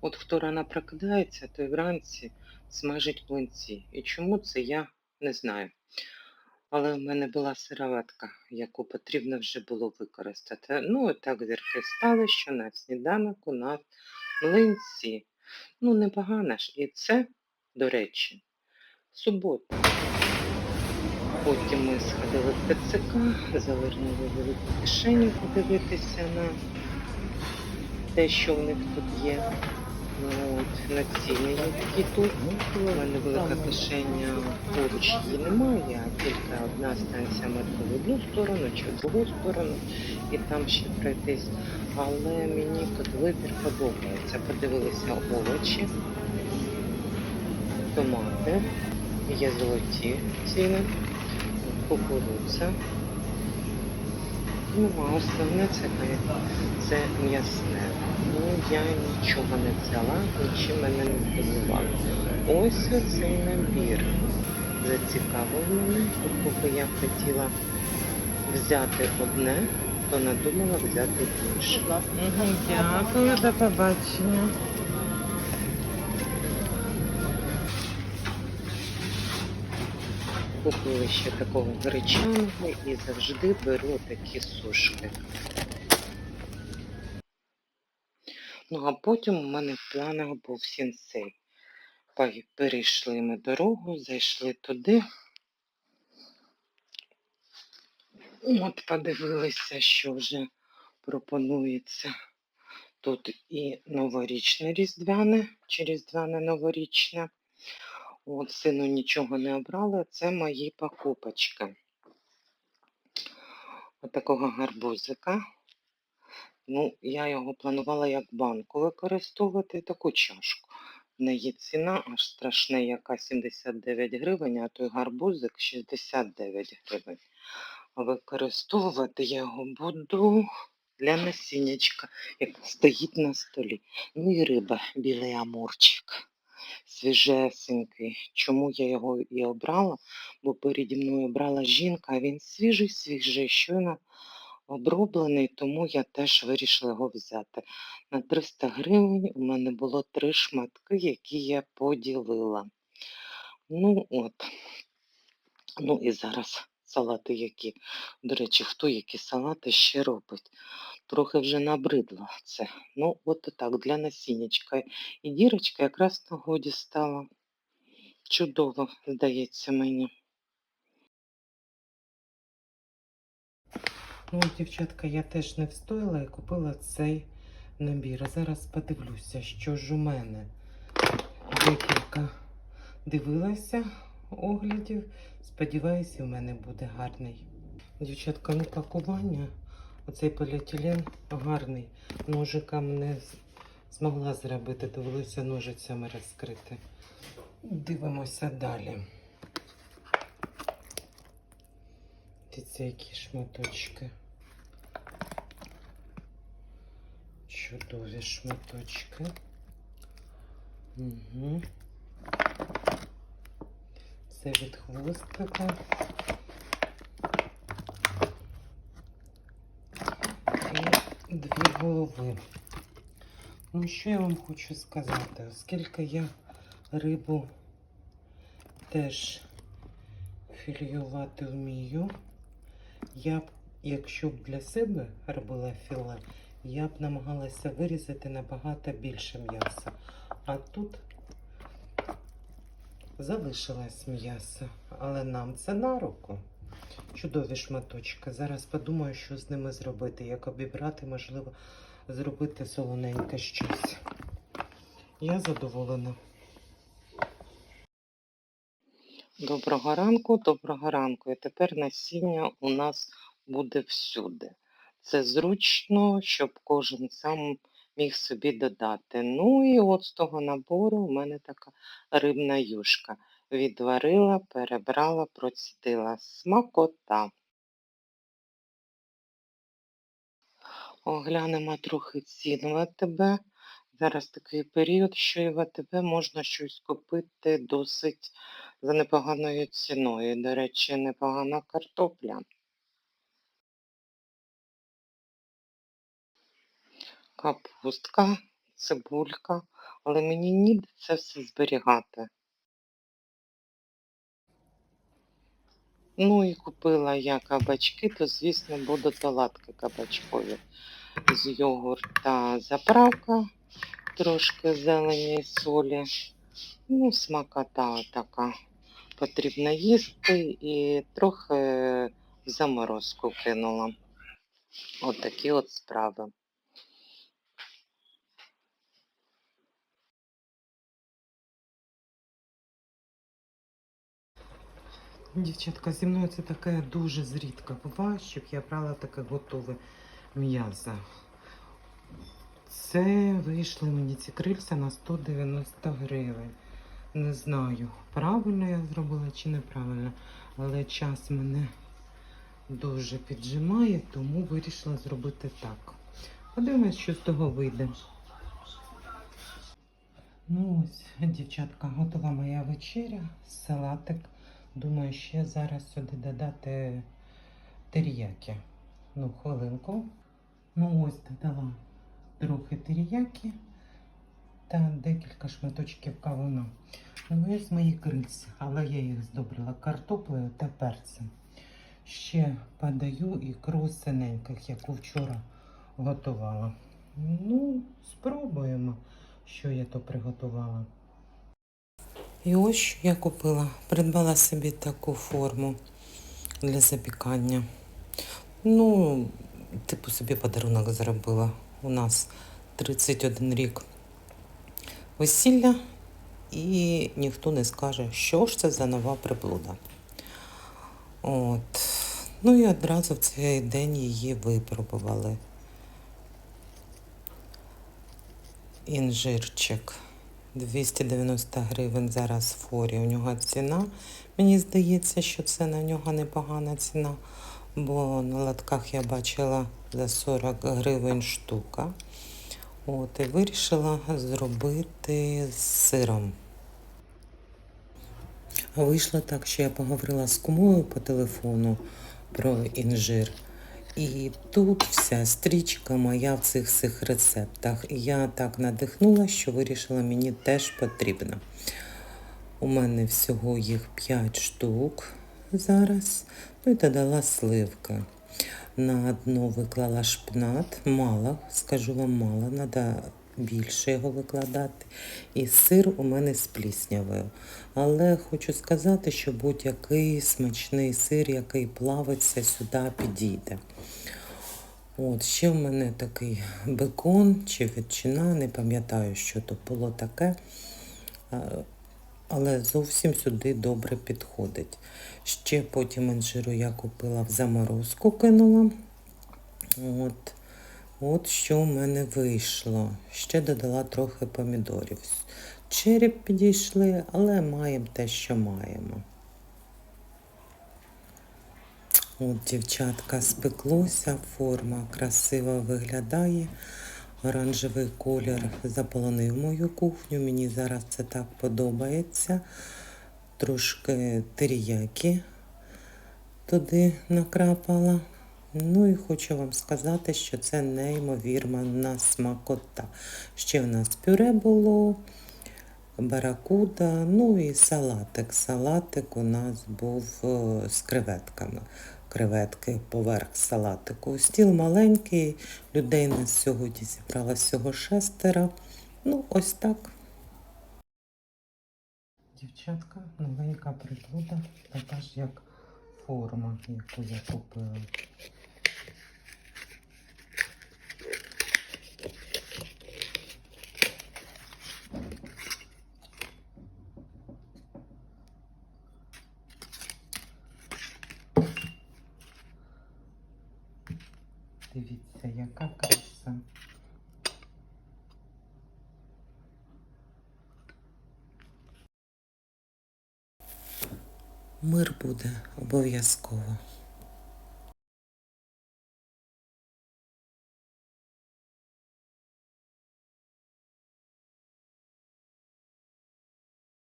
От хто рано прокидається, той вранці смажить млинці. І чому це я не знаю. Але в мене була сироватка, яку потрібно вже було використати. Ну, і так зірки стали, що на сніданок у нас млинці. Ну, непогано ж. І це, до речі, субота. Потім ми сходили в ТЦК, завернули велику кишеню подивитися на те, що в них тут є. Ну, на ціни, які тут. У мене велика кишеня, поруч її немає, а тільки одна станція метро в одну сторону чи в другу сторону, і там ще пройтись. Але мені тут вибір подобається. Подивилися овочі, томати, є золоті ціни, кукурудза. Ну, а основне це, це м'ясне. Ну, я нічого не взяла, нічим мене не здивувало. Ось оцей набір. Зацікавив мене, поки я хотіла взяти одне, то надумала взяти інше. Дякую, до побачення. Купили ще такого гречаного і завжди беру такі сушки. Ну, а потім у мене в планах був сінсей. Перейшли ми дорогу, зайшли туди. От подивилися, що вже пропонується. Тут і новорічне різдвяне, чи різдвяне новорічне. От сину нічого не обрали, це мої покупочки. От такого гарбузика. Ну, я його планувала як банку використовувати, таку чашку. В неї ціна аж страшна, яка 79 гривень, а той гарбузик 69 гривень. Використовувати я його буду для насіннячка, як стоїть на столі. Ну і риба, білий амурчик, свіжесенький. Чому я його і обрала? Бо переді мною обрала жінка, а він свіжий, свіжий, щойно оброблений, тому я теж вирішила його взяти. На 300 гривень у мене було три шматки, які я поділила. Ну от. Ну і зараз салати які. До речі, хто які салати ще робить? Трохи вже набридло це. Ну, от так, для насіннячка. І дірочка якраз на годі стала. Чудово, здається мені. Ну, дівчатка, я теж не встояла і купила цей набір. А зараз подивлюся, що ж у мене. Декілька дивилася оглядів. Сподіваюся, у мене буде гарний. Дівчатка, ну пакування. Оцей поліетилен гарний. Ножиком не змогла зробити, довелося ножицями розкрити. Дивимося далі. Дивіться, які шматочки. Чудові шматочки. Угу. Це від хвостика. І дві голови. Ну, що я вам хочу сказати? Оскільки я рибу теж філіювати вмію, я б, якщо б для себе робила філе, я б намагалася вирізати набагато більше м'яса. А тут залишилось м'ясо, але нам це на руку. Чудові шматочки. Зараз подумаю, що з ними зробити, як обібрати, можливо, зробити солоненьке щось. Я задоволена. Доброго ранку, доброго ранку. І тепер насіння у нас буде всюди. Це зручно, щоб кожен сам міг собі додати. Ну і от з того набору у мене така рибна юшка. Відварила, перебрала, процідила. Смакота. Оглянемо трохи ціну в АТБ. Зараз такий період, що і в АТБ можна щось купити досить за непоганою ціною. До речі, непогана картопля. Капустка, цибулька, але мені ніде це все зберігати. Ну і купила я кабачки, то, звісно, будуть оладки кабачкові. З йогурта заправка, трошки зелені солі. Ну, смакота така. Потрібно їсти і трохи в заморозку кинула. От такі от справи. Дівчатка, зі мною це таке дуже зрідка буває, щоб я брала таке готове м'ясо. Це вийшли мені ці крильця на 190 гривень. Не знаю, правильно я зробила чи неправильно, але час мене дуже піджимає, тому вирішила зробити так. Подивимось, що з того вийде. Ну ось, дівчатка, готова моя вечеря, салатик. Думаю, ще зараз сюди додати теріяки. Ну, хвилинку. Ну ось додала трохи теріяки та декілька шматочків кавуна. Ну, ось мої крильці, але я їх здобрила картоплею та перцем. Ще подаю ікру синеньких, яку вчора готувала. Ну, спробуємо, що я то приготувала. І ось я купила. Придбала собі таку форму для запікання. Ну, типу собі подарунок зробила. У нас 31 рік весілля, і ніхто не скаже, що ж це за нова приблуда. От. Ну і одразу в цей день її випробували. Інжирчик. 290 гривень зараз форі. У нього ціна. Мені здається, що це на нього непогана ціна, бо на лотках я бачила за 40 гривень штука. От, і вирішила зробити з сиром. Вийшло так, що я поговорила з кумою по телефону про інжир. І тут вся стрічка моя в цих всіх рецептах. І я так надихнула, що вирішила, мені теж потрібно. У мене всього їх 5 штук зараз. Ну і додала сливки. На дно виклала шпинат, мало, скажу вам мало, треба більше його викладати. І сир у мене з пліснявою. Але хочу сказати, що будь-який смачний сир, який плавиться, сюди підійде. От, ще в мене такий бекон чи ветчина, не пам'ятаю, що то було таке. Але зовсім сюди добре підходить. Ще потім інжиру я купила в заморозку, кинула. От. От що в мене вийшло. Ще додала трохи помідорів. Череп підійшли, але маємо те, що маємо. От, дівчатка, спеклося, форма красиво виглядає. Оранжевий колір заполонив мою кухню. Мені зараз це так подобається. Трошки теріяки туди накрапала. Ну і хочу вам сказати, що це неймовірна смакота. Ще в нас пюре було, баракуда, ну і салатик. Салатик у нас був е, з креветками. Креветки поверх салатику. Стіл маленький, людей нас сьогодні зібралося всього шестеро. Ну, ось так. Дівчатка, новенька приблуда, така ж як форма, яку я купила. Дивіться, яка краса. Мир буде обов'язково.